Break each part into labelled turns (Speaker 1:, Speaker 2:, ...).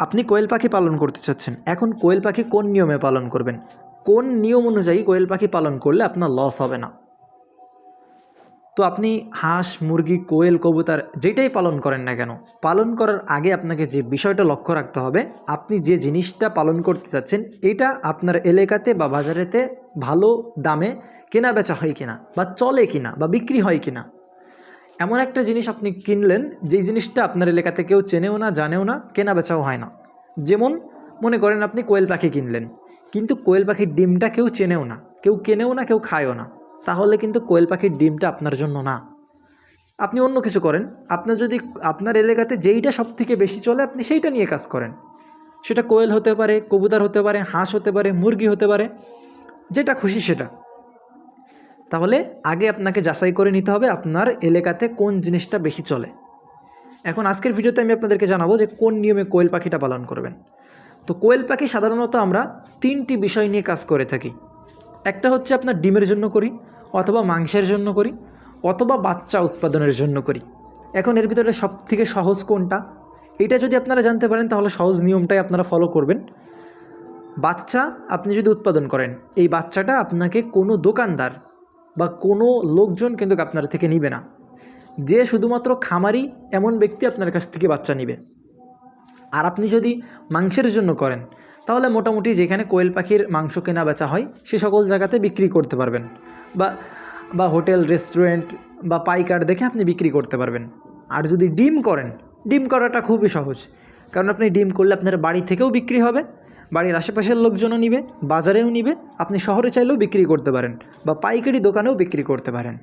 Speaker 1: আপনি কোয়েল পাখি পালন করতে চাচ্ছেন, এখন কোয়েল পাখি কোন নিয়মে পালন করবেন? কোন নিয়ম অনুযায়ী কোয়েল পাখি পালন করলে আপনার লস হবে না? তো আপনি হাঁস, মুরগি, কোয়েল, কবুতর যেটাই পালন করেন না কেন, পালন করার আগে আপনাকে যে বিষয়টা লক্ষ্য রাখতে হবে, আপনি যে জিনিসটা পালন করতে চাচ্ছেন, এটা আপনার এলাকাতে বা বাজারেতে ভালো দামে কেনা বেচা হয় কিনা, বা চলে কিনা, বা বিক্রি হয় কিনা। এমন একটা জিনিস আপনি কিনলেন, যেই জিনিসটা আপনার এলাকাতে কেউ চেনেও না, জানেও না, কেনা বেচাও হয় না। যেমন মনে করেন আপনি কোয়েল পাখি কিনলেন, কিন্তু কোয়েল পাখির ডিমটা কেউ চেনেও না, কেউ কেনেও না, কেউ খায়ও না। তাহলে কিন্তু কোয়েল পাখির ডিমটা আপনার জন্য না। আপনি অন্য কিছু করেন, আপনার যদি আপনার এলাকাতে যেইটা সব থেকে বেশি চলে, আপনি সেইটা নিয়ে কাজ করেন। সেটা কোয়েল হতে পারে, কবুতর হতে পারে, হাঁস হতে পারে, মুরগি হতে পারে, যেটা খুশি সেটা। তাহলে আগে আপনাকে যাচাই করে নিতে হবে আপনার এলাকাতে কোন জিনিসটা বেশি চলে। এখন আজকের ভিডিওতে আমি আপনাদেরকে জানাব যে কোন নিয়মে কোয়েল পাখিটা পালন করবেন। তো কোয়েল পাখি সাধারণত আমরা তিনটি বিষয় নিয়ে কাজ করে থাকি। একটা হচ্ছে আপনার ডিমের জন্য করি, অথবা মাংসের জন্য করি, অথবা বাচ্চা উৎপাদনের জন্য করি। এখন এর ভিতরে সব থেকে সহজ কোনটা? এটা যদি আপনারা জানতে পারেন, তাহলে সহজ নিয়মটাই আপনারা ফলো করবেন। বাচ্চা আপনি যদি উৎপাদন করেন, এই বাচ্চাটা আপনাকে কোনো দোকানদার বা কোনো লোকজন কিন্তু আপনার থেকে নিবে না। যে শুধুমাত্র খামারি এমন ব্যক্তি আপনার কাছ থেকে বাচ্চা নিবে। আর আপনি যদি মাংসের জন্য করেন, তাহলে মোটামুটি যেখানে কোয়েল পাখির মাংস কেনা বেচা হয়, সে সকল জায়গাতে বিক্রি করতে পারবেন। বা বা হোটেল, রেস্টুরেন্ট বা পাইকার দেখে আপনি বিক্রি করতে পারবেন। আর যদি ডিম করেন, ডিম করাটা খুবই সহজ। কারণ আপনি ডিম করলে আপনার বাড়ি থেকেও বিক্রি হবে বাড়ির আশেপাশের লোকজনও নিবে, বাজারেও নিবে, আপনি শহরে চাইলেও বিক্রি করতে পারেন বা পাইকারি দোকানেও বিক্রি করতে পারেন।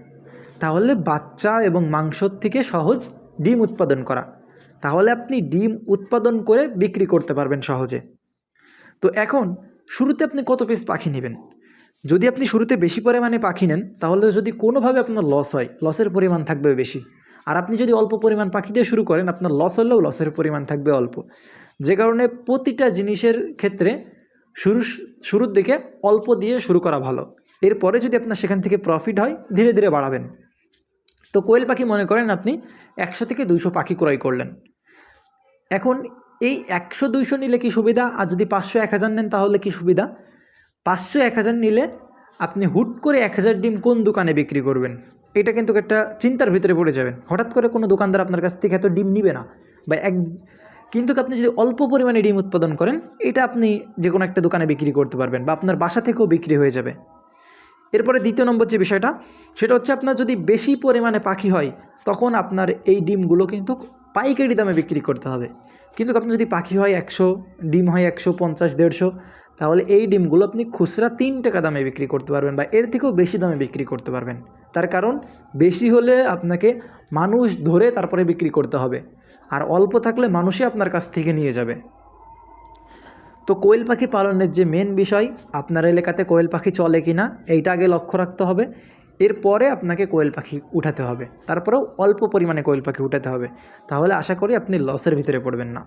Speaker 1: তাহলে বাচ্চা এবং মাংসর থেকে সহজ ডিম উৎপাদন করা। তাহলে আপনি ডিম উৎপাদন করে বিক্রি করতে পারবেন সহজে। তো এখন শুরুতে আপনি কত পিস পাখি নেবেন? যদি আপনি শুরুতে বেশি পরিমাণে পাখি নেন, তাহলে যদি কোনোভাবে আপনার লস হয় লসের পরিমাণ থাকবে বেশি। আর আপনি যদি অল্প পরিমাণ পাখি দিয়ে শুরু করেন, আপনার লস হলেও লসের পরিমাণ থাকবে অল্প। যে কারণে প্রতিটা জিনিসের ক্ষেত্রে শুরু শুরুর দিকে অল্প দিয়ে শুরু করা ভালো। এরপরে যদি আপনার সেখান থেকে প্রফিট হয়, ধীরে ধীরে বাড়াবেন। তো কোয়েল পাখি মনে করেন আপনি একশো থেকে দুইশো পাখি ক্রয় করলেন। এখন এই একশো দুইশো নিলে কি সুবিধা? আর যদি পাঁচশো, এক হাজার নেন তাহলে কি সুবিধা? পাঁচশো, এক হাজার নিলে আপনি হুট করে এক হাজার ডিম কোন দোকানে বিক্রি করবেন? এটা কিন্তু একটা চিন্তার ভিতরে পড়ে যাবেন। হঠাৎ করে কোনো দোকানদার আপনার কাছ থেকে এত ডিম নিবে না বা এক কিন্তু আপনি যদি অল্প পরিমাণে ডিম উৎপাদন করেন, এটা আপনি যে কোনো একটা দোকানে বিক্রি করতে পারবেন বা আপনার বাসা থেকেও বিক্রি হয়ে যাবে। এরপরে দ্বিতীয় নম্বর যে বিষয়টা, সেটা হচ্ছে আপনার যদি বেশি পরিমাণে পাখি হয়, তখন আপনার এই ডিমগুলো কিন্তু পাইকারি দামে বিক্রি করতে হবে। কিন্তু আপনার যদি পাখি হয় একশো, ডিম হয় একশো পঞ্চাশ, দেড়শো তাহলে এই ডিমগুলো আপনি খুচরা তিন টাকা দামে বিক্রি করতে পারবেন বা এর থেকেও বেশি দামে বিক্রি করতে পারবেন। তার কারণ বেশি হলে আপনাকে মানুষ ধরে তারপরে বিক্রি করতে হবে। আর অল্প থাকলে মানুষই আপনার কাছ থেকে নিয়ে যাবে। তো কোয়েল পাখি পালনের যে মেন বিষয়, আপনার এলাকাতে কোয়েল পাখি চলে কি না এইটা আগে লক্ষ্য রাখতে হবে। এরপরে আপনাকে কোয়েল পাখি উঠাতে হবে। তারপরেও অল্প পরিমাণে কোয়েল পাখি উঠাতে হবে। তাহলে আশা করি আপনি লসের ভিতরে পড়বেন না।